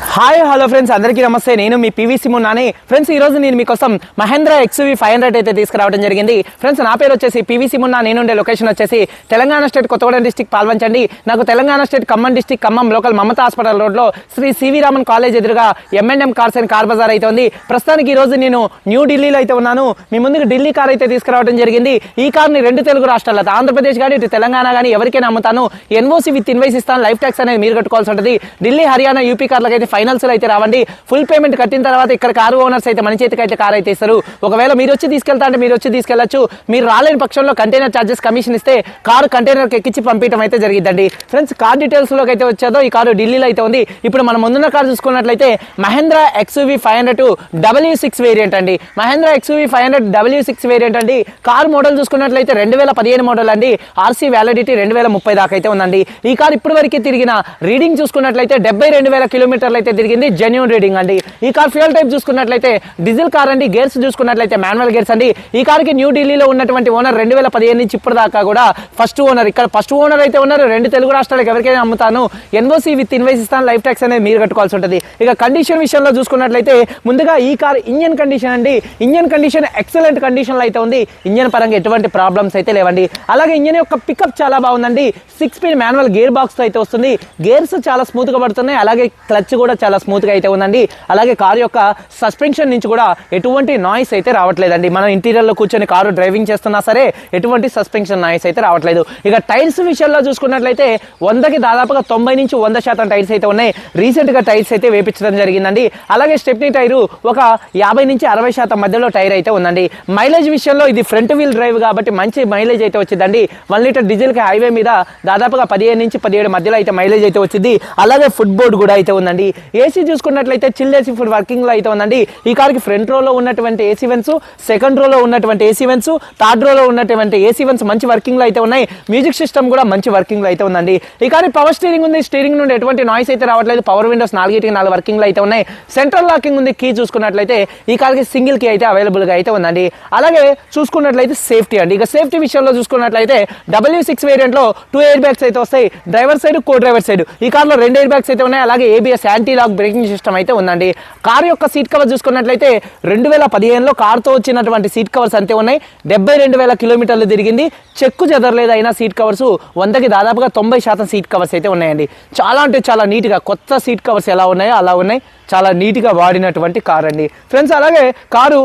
Hi hello friends. అందరికీ నమస్తే. నేను మీ పీవీసీ మున్నాని ఫ్రెండ్స్ ఈ రోజు నేను మీకోసం మహేంద్ర ఎక్స్వీ ఫైవ్ హండ్రెడ్ అయితే తీసుకురావడం జరిగింది. ఫ్రెండ్స్ నా పేరు వచ్చేసి పీవీసీ మున్నా నేనుండే లొకేషన్ వచ్చేసి తెలంగాణ స్టేట్ కొత్తగూడెం డిస్టిక్ పాల్వంచండి. నాకు Telangana state Khammam district Khammam local Mamata hospital రోడ్లో Shri C V Raman college ఎదురుగా M N M cars and car bazaar అయితే ఉంది. ప్రస్తుతానికి ఈ రోజు నేను న్యూ ఢిల్లీలో అయితే ఉన్నాను. మీ ముందుకు ఢిల్లీ కార్ అయితే తీసుకురావడం జరిగింది. ఈ కార్ని రెండు తెలుగు రాష్ట్రాల ఆంధ్రప్రదేశ్ కానీ ఇటు తెలంగాణ కానీ ఎవరికైనా అమ్ముతాను. ఎన్ఓసి విత్ ఇన్వైస్ ఇస్తాను. లైఫ్ ట్యాక్స్ అనేది మీరు కట్టుకోవాల్సి ఉంటుంది. ఢిల్లీ హర్యానా యూపీ కార్లకైతే ఫైనల్స్లో అయితే రావండి. ఫుల్ పేమెంట్ కట్టిన తర్వాత ఇక్కడ కారు ఓనర్స్ అయితే మన చేతికి అయితే కార్ అయితే ఇస్తారు. ఒకవేళ మీరు వచ్చి తీసుకెళ్తా అంటే మీరు వచ్చి తీసుకెళ్ళొచ్చు మీరు రాలేని పక్షంలో కంటైనర్ చార్జెస్ కమిషన్ ఇస్తే కారు కంటైనర్కి ఎక్కించి పంపించడం అయితే జరిగిద్దండి. ఫ్రెండ్స్ కార్ డీటెయిల్స్లోకి అయితే వచ్చేదో ఈ కారు ఢిల్లీలో అయితే ఉంది. ఇప్పుడు మనం ముందున్న కారు చూసుకున్నట్లయితే Mahindra X U V five hundred W six variant అండి. Mahindra X U V five hundred W six variant అండి. కార్ మోడల్ చూసుకున్నట్లయితే రెండు వేల పదిహేను మోడల్ అండి. ఆర్సీ వ్యాలిడిటీ రెండు వేల ముప్పై దాకా అయితే ఉందండి. ఈ కార్ ఇప్పటి వరకు తిరిగిన రీడింగ్ చూసుకున్నట్లయితే డెబ్బై రెండు వేల కిలోమీటర్లు చూసుకున్నట్లయితే తిరిగింది. జెన్యున్ రీడింగ్ అండి. ఈ కార్ ఫ్యూయల్ టైప్ చూసుకున్నట్లయితే డీజిల్ కార్ అండి. గేర్స్ చూసుకున్నట్లయితే మాన్యువల్ గేర్స్ అండి. ఈ కార్కి న్యూ ఢిల్లీలో ఉన్నటువంటి ఓనర్ రెండు వేల పదిహేను నుంచి ఇప్పటి దాకా కూడా ఫస్ట్ ఓనర్ ఇక్కడ ఫస్ట్ ఓనర్ అయితే ఉన్నారు. రెండు తెలుగు రాష్ట్రాలకు ఎవరికైనా అమ్ముతాను. ఎన్ఓసీ విత్ ఇన్వైస్ ఇస్తాను లైఫ్ ట్యాక్స్ అనేది మీరు కట్టుకోవాల్సి ఉంటుంది. ఇక కండిషన్ విషయంలో చూసుకున్నట్లయితే ముందుగా ఈ కార్ ఇంజన్ కండిషన్ అండి. ఇంజన్ కండిషన్ ఎక్సలెంట్ కండిషన్లో అయితే ఉంది. ఇంజన్ పరంగా ఎటువంటి ప్రాబ్లమ్స్ అయితే లేవండి. అలాగే ఇంజన్ యొక్క పికప్ చాలా బాగుందండి. Six speed manual gear box అయితే వస్తుంది. గేర్స్ చాలా స్మూత్గా పడుతున్నాయి. అలాగే క్లచ్ కూడా చాలా స్మూత్గా అయితే ఉందండి. అలాగే కారు యొక్క సస్పెన్షన్ నుంచి కూడా ఎటువంటి నాయిస్ అయితే రావట్లేదండి. మనం ఇంటీరియర్లో కూర్చొని కారు డ్రైవింగ్ చేస్తున్నా సరే ఎటువంటి సస్పెన్షన్ నాయిస్ అయితే రావట్లేదు. ఇక టైర్స్ విషయంలో చూసుకున్నట్లయితే వందకి దాదాపుగా తొంభై నుంచి వంద శాతం టైర్స్ అయితే ఉన్నాయి. రీసెంట్గా టైర్స్ అయితే వేపించడం జరిగిందండి. అలాగే స్టెప్నీ టైరు ఒక యాభై నుంచి అరవై శాతం మధ్యలో టైర్ అయితే ఉందండి. మైలేజ్ విషయంలో ఇది ఫ్రంట్ వీల్ డ్రైవ్ కాబట్టి మంచి మైలేజ్ అయితే వచ్చిందండి. వన్ లీటర్ డీజిల్కి హైవే మీద దాదాపుగా పదిహేను నుంచి పదిహేడు మధ్యలో అయితే మైలేజ్ అయితే వచ్చింది. అలాగే ఫుడ్ బోర్డ్ కూడా అయితే ఉందండి. ఏసీ చూసుకున్నట్లయితే చిల్ ఏసీ ఫుడ్ వర్కింగ్లో అయితే ఉందండి. ఈ కార్కి ఫ్రంట్ రోలో ఉన్నటువంటి ఏసీ వెన్స్ సెకండ్ రోలో ఉన్నటువంటి ఏసీ వెన్స్ థర్డ్ రోలో ఉన్నటువంటి ఏసీ వెన్స్ మంచి వర్కింగ్లో అయితే ఉన్నాయి. మ్యూజిక్ సిస్టమ్ కూడా మంచి వర్కింగ్లో అయితే ఉందండి. ఈ కార్ పవర్ స్టీరింగ్ ఉంది. స్టీరింగ్ నుండి ఎటువంటి నాయిస్ అయితే రావట్లేదు. పవర్ విండోస్ నాలుగిటికి నాలుగు వర్కింగ్లో అయితే ఉన్నాయి. సెంట్రల్ లాకింగ్ ఉంది. కీ చూసుకున్నట్లయితే ఈ కార్కి సింగిల్ కీ అయితే అవైలబుల్గా అయితే ఉందండి. అలాగే చూసుకున్నట్లయితే సేఫ్టీ అండి. ఇక సేఫ్టీ విషయంలో చూసుకున్నట్లయితే డబ్ల్యూ సిక్స్ వేరియంట్లో టూ ఎయిర్ బ్యాగ్స్ అయితే వస్తాయి. Driver side co driver side ఈ కార్లో రెండు ఎయిర్ బ్యాగ్స్ అయితే ఉన్నాయి. అలాగే ABS anti lock braking system అయితే ఉందండి. కారు యొక్క సీట్ కవర్ చూసుకున్నట్లయితే రెండు వేల పదిహేనులో కారుతో వచ్చినటువంటి సీట్ కవర్స్ అంతే ఉన్నాయి. డెబ్బై రెండు వేల కిలోమీటర్లు తిరిగింది. చెక్కు చెదరలేదు అయినా సీట్ కవర్స్ వందకి దాదాపుగా తొంభై శాతం సీట్ కవర్స్ అయితే ఉన్నాయండి. చాలా అంటే చాలా నీట్గా కొత్త సీట్ కవర్స్ ఎలా ఉన్నాయో అలా ఉన్నాయి. చాలా నీట్గా వాడినటువంటి కార్ అండి ఫ్రెండ్స్ అలాగే కారు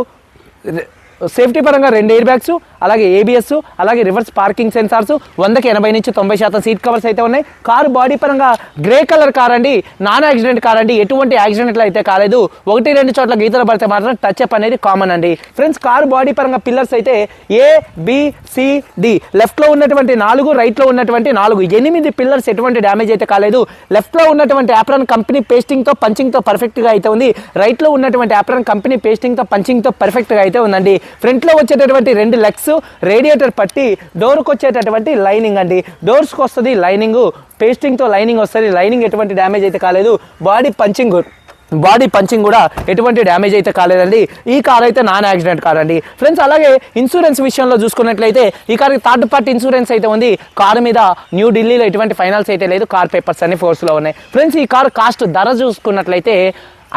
సేఫ్టీ పరంగా రెండు ఎయిర్ బ్యాగ్స్ అలాగే ఏబిఎస్ అలాగే రివర్స్ పార్కింగ్ సెన్సార్స్ వందకి ఎనభై నుంచి తొంభై శాతం సీట్ కవర్స్ అయితే ఉన్నాయి. కారు బాడీ పరంగా గ్రే కలర్ కార్ అండి నాన్ యాక్సిడెంట్ కార్ అండి ఎటువంటి యాక్సిడెంట్లు అయితే కాలేదు. ఒకటి రెండు చోట్ల గీతలు పడితే మాత్రం టచ్ అప్ అనేది కామన్ అండి. ఫ్రెండ్స్ కారు బాడీ పరంగా పిల్లర్స్ అయితే ఏ బిసిడి లెఫ్ట్లో ఉన్నటువంటి నాలుగు రైట్లో ఉన్నటువంటి నాలుగు. ఎనిమిది పిల్లర్స్ ఎటువంటి డ్యామేజ్ అయితే కాలేదు. లెఫ్ట్లో ఉన్నటువంటి యాప్రాన్ కంపెనీ పేస్టింగ్తో పంచింగ్తో పర్ఫెక్ట్గా అయితే ఉంది. రైట్లో ఉన్నటువంటి యాప్రాన్ కంపెనీ పేస్టింగ్తో పంచింగ్తో పర్ఫెక్ట్గా అయితే ఉందండి. ఫ్రంట్లో వచ్చేటటువంటి రెండు లెగ్స్ రేడియేటర్ పట్టి డోర్కి వచ్చేటటువంటి లైనింగ్ అండి. డోర్స్కి వస్తుంది లైనింగ్ పేస్టింగ్తో లైనింగ్ వస్తుంది. లైనింగ్ ఎటువంటి డ్యామేజ్ అయితే కాలేదు. బాడీ పంచింగ్ బాడీ పంచింగ్ కూడా ఎటువంటి డ్యామేజ్ అయితే కాలేదండి. ఈ కార్ అయితే నాన్ యాక్సిడెంట్ కార్ అండి. ఫ్రెండ్స్ అలాగే ఇన్సూరెన్స్ విషయంలో చూసుకున్నట్లయితే ఈ కార్కి థర్డ్ పార్టీ ఇన్సూరెన్స్ అయితే ఉంది. కార్ మీద న్యూ ఢిల్లీలో ఎటువంటి ఫైనల్స్ అయితే లేదు. కార్ పేపర్స్ అన్ని ఫోర్స్లో ఉన్నాయి. ఫ్రెండ్స్ ఈ కార్ కాస్ట్ ధర చూసుకున్నట్లయితే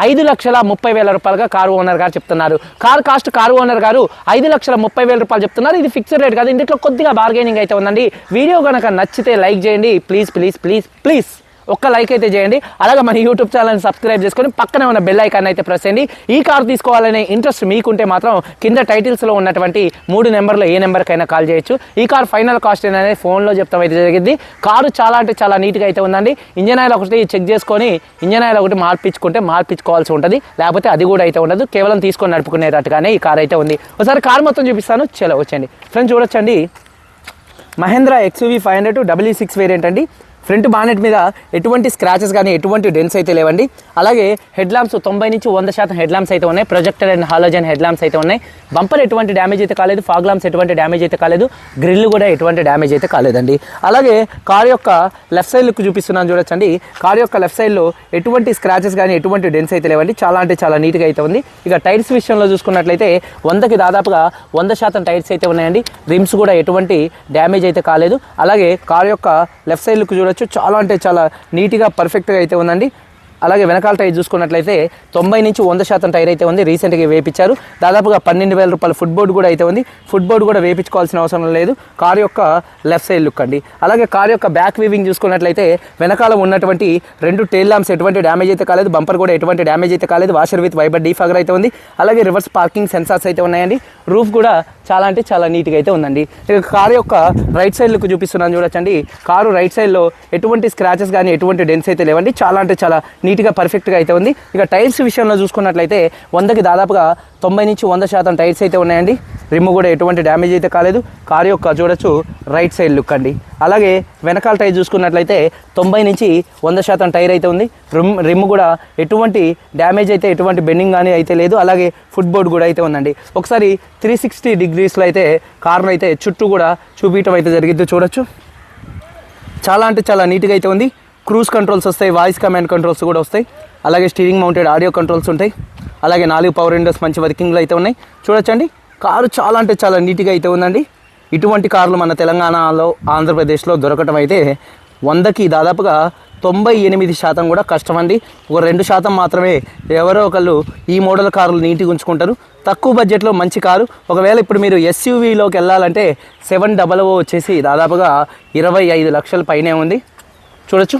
ఐదు లక్షల ముప్పై వేల రూపాయలుగా కారు ఓనర్ గారు చెప్తున్నారు. కార్ కాస్ట్ కారు ఓనర్ గారు ఐదు లక్షల ముప్పై వేల రూపాయలు చెప్తున్నారు. ఇది ఫిక్స్డ్ రేట్ కాదు. ఇందులో కొద్దిగా బార్గెనింగ్ అయితే ఉందండి. వీడియో కనుక నచ్చితే లైక్ చేయండి. Please please please please. ఒక్క లైక్ అయితే చేయండి. అలాగే మన యూట్యూబ్ ఛానల్ని సబ్స్క్రైబ్ చేసుకొని పక్కనే ఉన్న బెల్ ఐకాన్ అయితే ప్రెస్ చేయండి. ఈ కార్ తీసుకోవాలనే ఇంట్రెస్ట్ మీకుంటే మాత్రం కింద టైటిల్స్లో ఉన్నటువంటి మూడు నెంబర్లో ఏ నెంబర్కైనా కాల్ చేయొచ్చు. ఈ కార్ ఫైనల్ కాస్ట్ అనేది ఫోన్లో చెప్తాం అయితే జరిగింది. కారు చాలా అంటే చాలా నీట్గా అయితే ఉందండి. ఇంజన్ ఆయిల్ ఒకటి చెక్ చేసుకొని ఇంజన్ ఆయిల్ ఒకటి మార్పించుకుంటే మార్పించుకోవాల్సి ఉంటుంది. లేకపోతే అది కూడా అయితే ఉండదు. కేవలం తీసుకొని నడుపుకునేటట్టుగానే ఈ కార్ అయితే ఉంది. ఒకసారి కార్ మొత్తం చూపిస్తాను. చలో వచ్చండి ఫ్రెండ్స్ చూడొచ్చండి. Mahindra X U V five hundred W six variant అండి. ఫ్రంట్ బానెట్ మీద ఎటువంటి స్క్రాచెస్ కానీ ఎటువంటి డెన్స్ అయితే లేవండి. అలాగే హెడ్ ల్యాంప్స్ తొంభై నుంచి వంద శాతం హెడ్ ల్యాంప్స్ అయితే ఉన్నాయి. Projector and halogen head lamps అయితే ఉన్నాయి. బంపర్ ఎటువంటి డ్యామేజ్ అయితే కాలేదు. ఫాగ్ ల్యాంప్స్ ఎటువంటి డ్యామేజ్ అయితే కాలేదు. గ్రిల్ కూడా ఎటువంటి డ్యామేజ్ అయితే కాలేదండి. అలాగే కార్ యొక్క లెఫ్ట్ సైడ్ లుక్ చూపిస్తున్నాను చూడొచ్చండి. కార్ యొక్క లెఫ్ట్ సైడ్లో ఎటువంటి స్క్రాచెస్ కానీ ఎటువంటి డెన్స్ అయితే లేవండి. చాలా అంటే చాలా నీట్గా అయితే ఉంది. ఇక టైర్స్ విషయంలో చూసుకున్నట్లయితే వందకి దాదాపుగా వంద శాతం టైర్స్ అయితే ఉన్నాయండి. రిమ్స్ కూడా ఎటువంటి డ్యామేజ్ అయితే కాలేదు. అలాగే కార్ యొక్క లెఫ్ట్ సైడ్ లుక్ చూడొచ్చు. చాలా అంటే చాలా నీట్గా పర్ఫెక్ట్గా అయితే ఉందండి. అలాగే వెనకాల టైర్ చూసుకున్నట్లయితే తొంభై నుంచి వంద శాతం టైర్ అయితే ఉంది. రీసెంట్గా వేపించారు. దాదాపుగా పన్నెండు వేల రూపాయల ఫుట్ బోర్డు కూడా అయితే ఉంది. ఫుట్ బోర్డు కూడా వేపించుకోవాల్సిన అవసరం లేదు. కార్ యొక్క లెఫ్ట్ సైడ్ లుక్ అండి. అలాగే కార్ యొక్క బ్యాక్ వీవింగ్ చూసుకున్నట్లయితే వెనకాల ఉన్నటువంటి రెండు టైల్ ల్యాంప్స్ ఎటువంటి డ్యామేజ్ అయితే కాలేదు. బంపర్ కూడా ఎటువంటి డ్యామేజ్ అయితే కాలేదు. వాషర్ విత్ వైబర్ డీఫాగర్ అయితే ఉంది. అలాగే రివర్స్ పార్కింగ్ సెన్సార్స్ అయితే ఉన్నాయండి. రూఫ్ కూడా చాలా అంటే చాలా నీట్గా అయితే ఉందండి. ఇక కారు యొక్క రైట్ సైడ్ లుక్ చూపిస్తున్నాను చూడొచ్చండి. కారు రైట్ సైడ్లో ఎటువంటి స్క్రాచెస్ కానీ ఎటువంటి డెన్స్ అయితే లేవండి. చాలా అంటే చాలా నీట్గా పర్ఫెక్ట్గా అయితే ఉంది. ఇక టైర్స్ విషయంలో చూసుకున్నట్లయితే వందకి దాదాపుగా తొంభై నుంచి వంద శాతం టైర్స్ అయితే ఉన్నాయండి. రిమ్ కూడా ఎటువంటి డ్యామేజ్ అయితే కాలేదు. కారు యొక్క చూడొచ్చు రైట్ సైడ్ లుక్ అండి. అలాగే వెనకాల టైర్ చూసుకున్నట్లయితే తొంభై నుంచి వంద శాతం టైర్ అయితే ఉంది. రిమ్ రిమ్ కూడా ఎటువంటి డ్యామేజ్ అయితే ఎటువంటి బెండింగ్ కానీ అయితే లేదు. అలాగే ఫుట్ బోర్డ్ కూడా అయితే ఉందండి. ఒకసారి త్రీ సిక్స్టీ డిగ్రీస్లో అయితే కార్ను అయితే చుట్టూ కూడా చూపించడం అయితే జరిగింది చూడొచ్చు. చాలా అంటే చాలా నీట్గా అయితే ఉంది. క్రూజ్ కంట్రోల్స్ వస్తాయి వాయిస్ కమాండ్ కంట్రోల్స్ కూడా వస్తాయి. అలాగే స్టీరింగ్ మౌంటెడ్ ఆడియో కంట్రోల్స్ ఉంటాయి. అలాగే నాలుగు పవర్ విండోస్ మంచి వర్కింగ్లో అయితే ఉన్నాయి. చూడొచ్చండి. కారు చాలా అంటే చాలా నీట్గా అయితే ఉందండి. ఇటువంటి కార్లు మన తెలంగాణలో ఆంధ్రప్రదేశ్లో దొరకటం అయితే వందకి దాదాపుగా తొంభై ఎనిమిది శాతం కూడా కష్టం అండి. ఒక రెండు శాతం మాత్రమే ఎవరో ఒకళ్ళు ఈ మోడల్ కార్లు నీట్గా ఉంచుకుంటారు. తక్కువ బడ్జెట్లో మంచి కారు. ఒకవేళ ఇప్పుడు మీరు ఎస్యూవీలోకి వెళ్ళాలంటే సెవెన్ డబల్ ఓ వచ్చేసి దాదాపుగా ఇరవై ఐదు లక్షల పైనే ఉంది. చూడొచ్చు.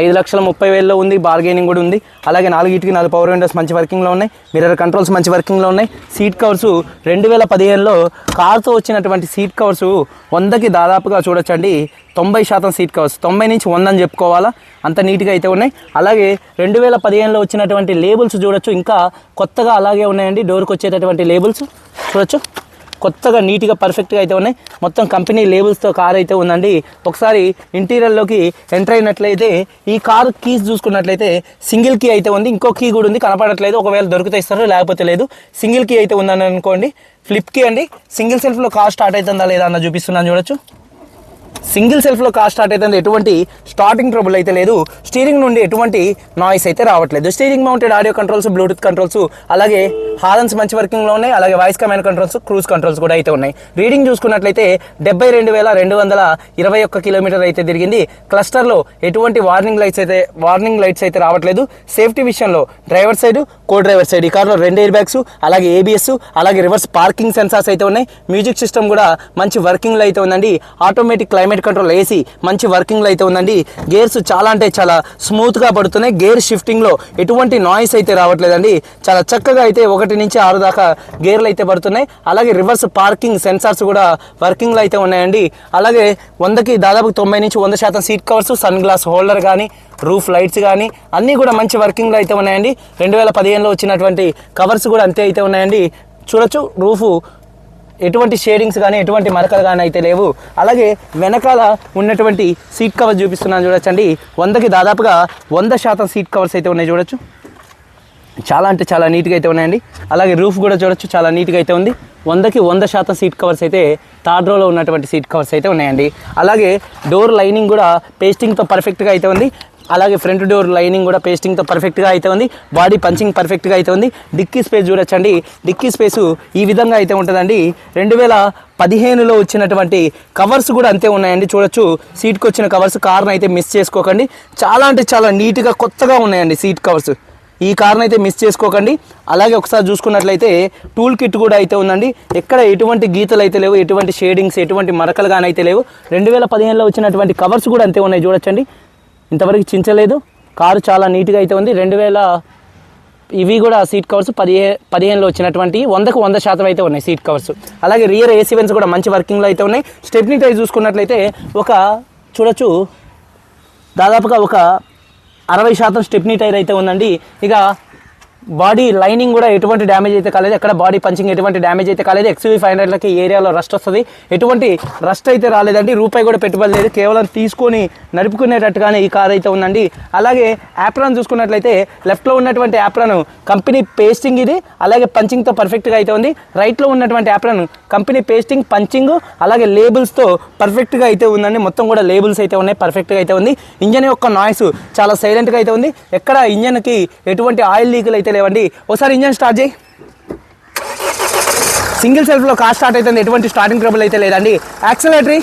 ఐదు లక్షల ముప్పై వేలలో ఉంది బార్గెనింగ్ కూడా ఉంది. అలాగే నాలుగిటికి నాలుగు పవర్ విండోస్ మంచి వర్కింగ్లో ఉన్నాయి. మిర్రర్ కంట్రోల్స్ మంచి వర్కింగ్లో ఉన్నాయి. సీట్ కవర్స్ రెండు వేల పదిహేనులో కార్తో వచ్చినటువంటి సీట్ కవర్స్ వందకి దాదాపుగా చూడొచ్చండి. తొంభై శాతం సీట్ కవర్స్ తొంభై నుంచి వంద అని చెప్పుకోవాలా? అంత నీట్గా అయితే ఉన్నాయి. అలాగే రెండు వేల పదిహేనులో వచ్చినటువంటి లేబుల్స్ చూడొచ్చు. ఇంకా కొత్తగా అలాగే ఉన్నాయండి. డోర్కి వచ్చేటటువంటి లేబుల్స్ చూడొచ్చు. కొత్తగా నీట్గా పర్ఫెక్ట్గా అయితే ఉన్నాయి. మొత్తం కంపెనీ లేబుల్స్తో కార్ అయితే ఉందండి. ఒకసారి ఇంటీరియర్లోకి ఎంటర్ అయినట్లయితే ఈ కారు కీస్ చూసుకున్నట్లయితే సింగిల్ కీ అయితే ఉంది. ఇంకో కీ కూడా ఉంది. కనపడట్లేదు. ఒకవేళ దొరికితే ఇస్తారు లేకపోతే లేదు. సింగిల్ కీ అయితే ఉందని అనుకోండి ఫ్లిప్ కీ అండి. సింగిల్ సెల్ఫ్లో కార్ స్టార్ట్ అవుతుందా లేదా అన్న చూపిస్తున్నాను చూడొచ్చు. సింగిల్ సెల్ఫ్లో కార్ స్టార్ట్ అయితే ఎటువంటి స్టార్టింగ్ ట్రబుల్ అయితే లేదు. స్టీరింగ్ నుండి ఎటువంటి నాయిస్ అయితే రావట్లేదు. Steering mounted audio controls bluetooth controls అలాగే హార్న్స్ మంచి వర్కింగ్లో ఉన్నాయి. అలాగే voice command controls cruise controls కూడా అయితే ఉన్నాయి. రీడింగ్ చూసుకున్నట్లయితే డెబ్బై రెండు వేల రెండు వందల ఇరవై ఒక్క కిలోమీటర్ అయితే తిరిగింది. క్లస్టర్లో ఎటువంటి వార్నింగ్ లైట్స్ అయితే వార్నింగ్ లైట్స్ అయితే రావట్లేదు. సేఫ్టీ విషయంలో driver side co driver side. ఈ కార్లో రెండు ఎయిర్ బ్యాగ్స్ అలాగే ఏబిఎస్ అలాగే రివర్స్ పార్కింగ్ సెన్సార్స్ అయితే ఉన్నాయి. మ్యూజిక్ సిస్టమ్ కూడా మంచి వర్కింగ్లో అయితే ఉందండి. ఆటోమేటిక్ క్లైమేట్ కంట్రోల్ ఏసీ మంచి వర్కింగ్లో అయితే ఉందండి. గేర్స్ చాలా అంటే చాలా స్మూత్గా పడుతున్నాయి. గేర్ షిఫ్టింగ్లో ఎటువంటి నాయిస్ అయితే రావట్లేదండి. చాలా చక్కగా అయితే ఒకటి నుంచి ఆరు దాకా గేర్లు అయితే పడుతున్నాయి. అలాగే రివర్స్ పార్కింగ్ సెన్సార్స్ కూడా వర్కింగ్లో అయితే ఉన్నాయండి. అలాగే వందకి దాదాపు తొంభై నుంచి వంద శాతం seat covers sun glass holder కానీ రూఫ్ లైట్స్ కానీ అన్నీ కూడా మంచి వర్కింగ్లో అయితే ఉన్నాయండి. రెండు వేల పదిహేనులో వచ్చినటువంటి కవర్స్ కూడా అంతే అయితే ఉన్నాయండి. చూడొచ్చు రూఫ్ ఎటువంటి షేడింగ్స్ కానీ ఎటువంటి మరకలు కానీ అయితే లేవు. అలాగే వెనకాల ఉన్నటువంటి సీట్ కవర్ చూపిస్తున్నాను చూడొచ్చండి. వందకి దాదాపుగా వంద శాతం సీట్ కవర్స్ అయితే ఉన్నాయి చూడొచ్చు. చాలా అంటే చాలా నీట్గా అయితే ఉన్నాయండి. అలాగే రూఫ్ కూడా చూడొచ్చు చాలా నీట్గా అయితే ఉంది. వందకి వంద శాతం సీట్ కవర్స్ అయితే థర్డ్ రోలో ఉన్నటువంటి సీట్ కవర్స్ అయితే ఉన్నాయండి. అలాగే డోర్ లైనింగ్ కూడా పేస్టింగ్తో పర్ఫెక్ట్గా అయితే ఉంది. అలాగే ఫ్రంట్ డోర్ లైనింగ్ కూడా పేస్టింగ్తో పర్ఫెక్ట్గా అయితే ఉంది. బాడీ పంచింగ్ పర్ఫెక్ట్గా అయితే ఉంది. డిక్కీ స్పేస్ చూడొచ్చండి. డిక్కీ స్పేసు ఈ విధంగా అయితే ఉంటుందండి. రెండు వేల పదిహేనులో వచ్చినటువంటి కవర్స్ కూడా అంతే ఉన్నాయండి. చూడొచ్చు. సీట్కి వచ్చిన కవర్స్ కార్ని అయితే మిస్ చేసుకోకండి. చాలా అంటే చాలా నీట్గా కొత్తగా ఉన్నాయండి సీట్ కవర్స్ ఈ కార్ని అయితే మిస్ చేసుకోకండి. అలాగే ఒకసారి చూసుకున్నట్లయితే టూల్ కిట్ కూడా అయితే ఉందండి. ఎక్కడ ఎటువంటి గీతలు అయితే లేవు ఎటువంటి షేడింగ్స్ ఎటువంటి మరకలు కానీ అయితే లేవు. రెండు వేల పదిహేనులో వచ్చినటువంటి కవర్స్ కూడా అంతే ఉన్నాయి. చూడొచ్చండి. ఇంతవరకు చించలేదు. కారు చాలా నీట్గా అయితే ఉంది. రెండు వేల ఇవి కూడా సీట్ కవర్స్ పదిహే పదిహేనులో వచ్చినటువంటి వందకు వంద శాతం అయితే ఉన్నాయి సీట్ కవర్స్. అలాగే రియర్ ఏసీ వెన్స్ కూడా మంచి వర్కింగ్లో అయితే ఉన్నాయి. స్టెప్నీ టైర్ చూసుకున్నట్లయితే ఒక చూడొచ్చు దాదాపుగా ఒక అరవై శాతం స్టెప్నీ టైర్ అయితే ఉందండి. ఇక బాడీ లైనింగ్ కూడా ఎటువంటి డ్యామేజ్ అయితే కాలేదు. ఎక్కడ బాడీ పంచింగ్ ఎటువంటి డ్యామేజ్ అయితే కాలేదు. ఎక్స్వీ ఫైవ్ హండ్రెడ్లకి ఏరియాలో రస్ట్ వస్తుంది. ఎటువంటి రస్ట్ అయితే రాలేదండి. రూపాయి కూడా పెట్టుబడి లేదు. కేవలం తీసుకొని నడుపుకునేటట్టుగానే ఈ కార్ అయితే ఉందండి. అలాగే యాప్రాన్ చూసుకున్నట్లయితే లెఫ్ట్లో ఉన్నటువంటి యాప్రాన్ కంపెనీ పేస్టింగ్ ఇది. అలాగే పంచింగ్తో పర్ఫెక్ట్గా అయితే ఉంది. రైట్లో ఉన్నటువంటి యాప్రాన్ కంపెనీ పేస్టింగ్ పంచింగ్ అలాగే లేబుల్స్తో పర్ఫెక్ట్గా అయితే ఉందండి. మొత్తం కూడా లేబుల్స్ అయితే ఉన్నాయి. పర్ఫెక్ట్గా అయితే ఉంది. ఇంజన్ యొక్క నాయిస్ చాలా సైలెంట్గా అయితే ఉంది. ఎక్కడ ఇంజన్కి ఎటువంటి ఆయిల్ లీకులు అయితే లేవండి ఒకసారి ఇంజన్ స్టార్ట్ చేయి. సింగిల్ సెల్ఫ్లో కార్ స్టార్ట్ అవుతుంది ఎటువంటి స్టార్టింగ్ ట్రబుల్ అయితే లేదండి. యాక్సిలేటరీ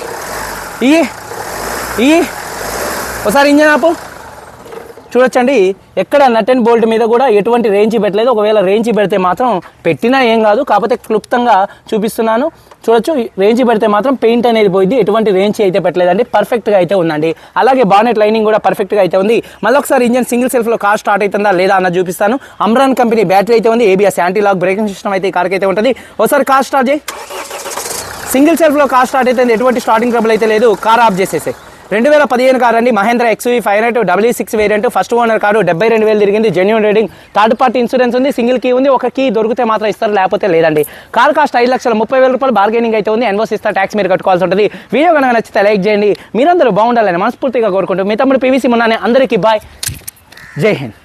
ఈ. ఈ. ఒకసారి ఇంజన్ ఆపు. చూడొచ్చండి. ఎక్కడ నట్ అండ్ బోల్ట్ మీద కూడా ఎటువంటి రేంజ్ పెట్టలేదు. ఒకవేళ రేంజ్ పెడితే మాత్రం పెట్టినా ఏం కాదు. కాకపోతే క్లుప్తంగా చూపిస్తున్నాను. చూడొచ్చు రేంజ్ పెడితే మాత్రం పెయింట్ అనేది పోయింది. ఎటువంటి రేంజ్ అయితే పెట్టలేదండి. పర్ఫెక్ట్గా అయితే ఉందండి. అలాగే బానెట్ లైనింగ్ కూడా పర్ఫెక్ట్గా అయితే ఉంది. మళ్ళీ ఒకసారి ఇంజన్ సింగిల్ సెల్ఫ్లో కార్ స్టార్ట్ అవుతుందా లేదా అన్న చూపిస్తాను. అమ్రాన్ కంపెనీ బ్యాటరీ అయితే ఉంది. ABS anti lock braking system అయితే ఈ కార్కి అయితే ఉంటుంది. ఒకసారి కార్ స్టార్ట్ చేయి. సింగిల్ సెల్ఫ్లో కార్ స్టార్ట్ అయితే ఎటువంటి స్టార్టింగ్ ట్రబుల్ అయితే లేదు. కార్ ఆఫ్ చేసేసాయి. రెండు వేల పదిహేను కారు అండి. Mahindra XUV five hundred W six variant first owner car డెబ్బై రెండు వేలు తిరిగింది. Genuine rating third party insurance ఉంది సింగిల్ కీ ఉంది. ఒక కీ దొరికితే మాత్రం ఇస్తారు లేకపోతే లేదండి. కార్ కాస్ట్ ఐదు లక్షల ముప్పై వేల రూపాయలు బార్గెనింగ్ అయితే ఉంది. ఎన్వోస్ ఇస్తా ట్యాక్స్ మీరు కట్టుకోవాల్సి ఉంటుంది. వీడియో కనుక నచ్చితే లైక్ చేయండి. మీరందరూ బాగుండాలని మనస్ఫూర్తిగా కోరుకుంటూ మీ తమ్ముడు పీవీసీ మున్నానే. అందరికీ బాయ్ జై హింద్.